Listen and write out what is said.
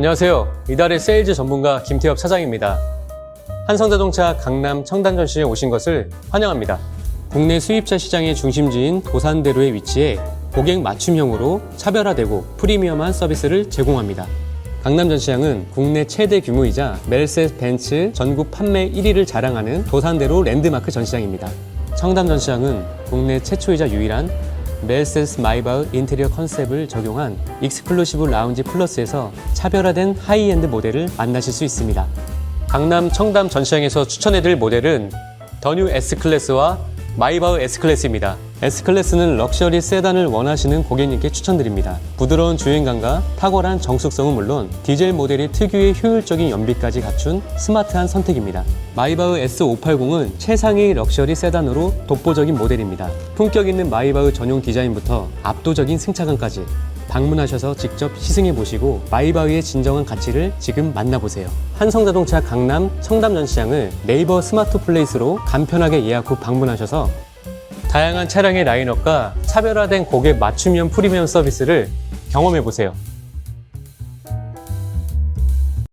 안녕하세요. 이달의 세일즈 전문가 김태엽 차장입니다. 한성자동차 강남 청담 전시에 오신 것을 환영합니다. 국내 수입차 시장의 중심지인 도산대로에 위치해 고객 맞춤형으로 차별화되고 프리미엄한 서비스를 제공합니다. 강남 전시장은 국내 최대 규모이자 멜세스 벤츠 전국 판매 1위를 자랑하는 도산대로 랜드마크 전시장입니다. 청담 전시장은 국내 최초이자 유일한 멜세스 마이바흐 인테리어 컨셉을 적용한 익스클루시브 라운지 플러스에서 차별화된 하이엔드 모델을 만나실 수 있습니다. 강남 청담 전시장에서 추천해드릴 모델은 더뉴 S클래스와 마이바흐 S클래스입니다. S클래스는 럭셔리 세단을 원하시는 고객님께 추천드립니다. 부드러운 주행감과 탁월한 정숙성은 물론 디젤 모델이 특유의 효율적인 연비까지 갖춘 스마트한 선택입니다. 마이바흐 S580은 최상위 럭셔리 세단으로 독보적인 모델입니다. 품격 있는 마이바흐 전용 디자인부터 압도적인 승차감까지 방문하셔서 직접 시승해 보시고 마이바흐의 진정한 가치를 지금 만나보세요. 한성자동차 강남 청담전시장을 네이버 스마트 플레이스로 간편하게 예약 후 방문하셔서 다양한 차량의 라인업과 차별화된 고객 맞춤형 프리미엄 서비스를 경험해 보세요.